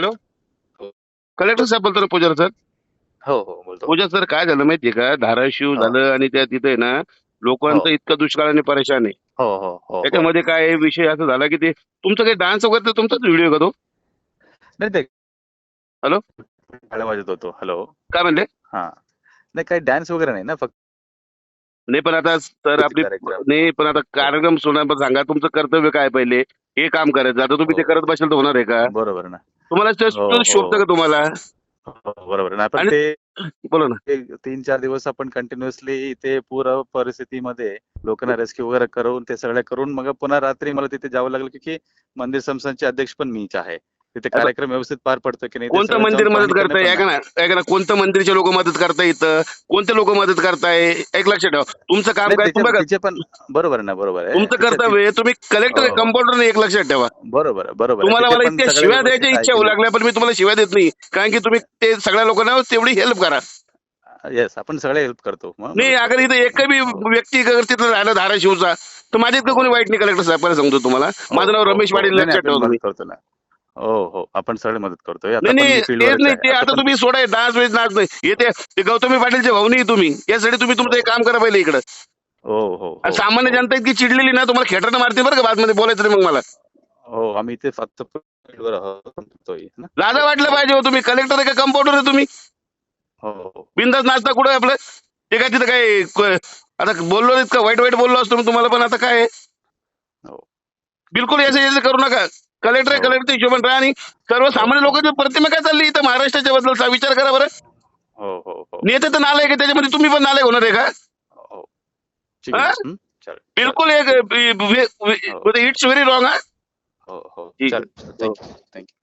Hello. Collector साहेब बोलतो ना पूजा sir. हो हो बोलतो. पूजा सर काय झालं माहितीये का? धाराशिव हा. झालं आणि त्या तिथे ना लोकांचं हो. इतकं दुष्काळाने परेशान आहे. हो हो हो त्याच्यामध्ये काय आहे, विषय असं झाला की ते तुमचं काही डान्स वगैरे तर तुमचाच व्हिडिओ का तो? नाही ते हॅलो? वाजत होतो. हॅलो? काय म्हणले? हा. नाही काही डान्स वगैरे नाही ना फक्त नाही पण आता तर आपली कार्यक्रम. नाही पण आता कार्यक्रम सोडा पण सांगा तुमचं कर्तव्य काय पहिले? हे काम करायचं. आता तुम्ही ते हो. करत बसाल तर होणार आहे का? बरोबर ना. तुम्हाला ते हो, हो. शोभतं का तुम्हाला? हो, बरोबर ना पण ते बोला ना. ते तीन चार दिवस आपण कंटिन्युअसली इथे पूर परिस्थितीमध्ये लोकांना रेस्क्यू वगैरे करून ते सगळं करून मग पुन्हा रात्री मला तिथे जावं लागलं की मंदिर संस्थानचे अध्यक्ष पण मीच आहे. तिथे कार्यक्रम व्यवस्थित पार पडतो की नाही कोणतं मंदिर मदत करताय? ऐका ना ऐका ना कोणतं मंदिरचे लोक मदत करताय इथं? कोणते लोक मदत करताय? एक लक्षात ठेवा. तुमचं काम काय? तुम्ही पण बरोबर ना बरोबर आहे. तुमचं कर्तव्य आहे, तुम्ही कलेक्टर हो. कंपाऊंडर नाही एक लक्षात ठेवा. बरोबर बरोबर. तुम्हाला मला इतक्या शिव्या द्यायच्या इच्छा होऊ लागल्या पण मी तुम्हाला शिव्या देत नाही. कारण की तुम्ही ते सगळ्या लोकांना तेवढी हेल्प करा? येस आपण सगळे हेल्प करतो. नाही अगर. इथं एकही बी हो. व्यक्ती अगर तिथं राहिला धाराशिवचा तर माझ्या इतकं कोणी वाईट नाही कलेक्टर साहेब. सांगतो तुम्हाला. माझं नाव हो, रमेश हो. पाटील लक्षात ठेवा हो हो. आपण सगळे मदत करतोय. आता नाही पण नाही मी तेच फील्डवरच नाही आहे. ते आता पण- तुम्ही सोडाय डान्स वेज नाच नाही येते ते गौतमी पाटीलचे भाऊ नाही तुम्ही. यासाठी तुम्ही तुमचं एक काम करा पहिले इकडं. हो हो हो, सामान्य. जनता इतकी चिडलेली ना तुम्हाला खेटानं मारते बरं का बातमध्ये बोलायचं नाही मग मला. हो आम्ही इथे फक्त फील्डवर आहोत, करतोय ना. लाजा वाटलं पाहिजे हो तुम्ही. कलेक्टर आहे का कंपाऊंडर आहे तुम्ही? हो हो. बिंदास नाचता कुठं आहे आपलं? ते काय तिथं काय क- आता बोललो इतकं वाईट वाईट बोललो असतो मी तुम्हाला पण आता काय आहे? हो. बिलकुल याचं याचं करू नका. कलेक्टर आहे हो. कलेक्टर हिशोबाने राहा आणि सर्वसामान्य लोकांची प्रतिमा काय चालली इथं महाराष्ट्राच्या बद्दलचा विचार करा बरं. हो हो हो. नेते तर नालायक आहे त्याच्यामध्ये तुम्ही पण नालायक होणार आहे का? हो. ठीक आहे. हा? हं? चालेल. बिलकुल एक इट्स व्हेरी रॉंग हा. हो? हो ठीक आहे. चालेल. Thank you thank you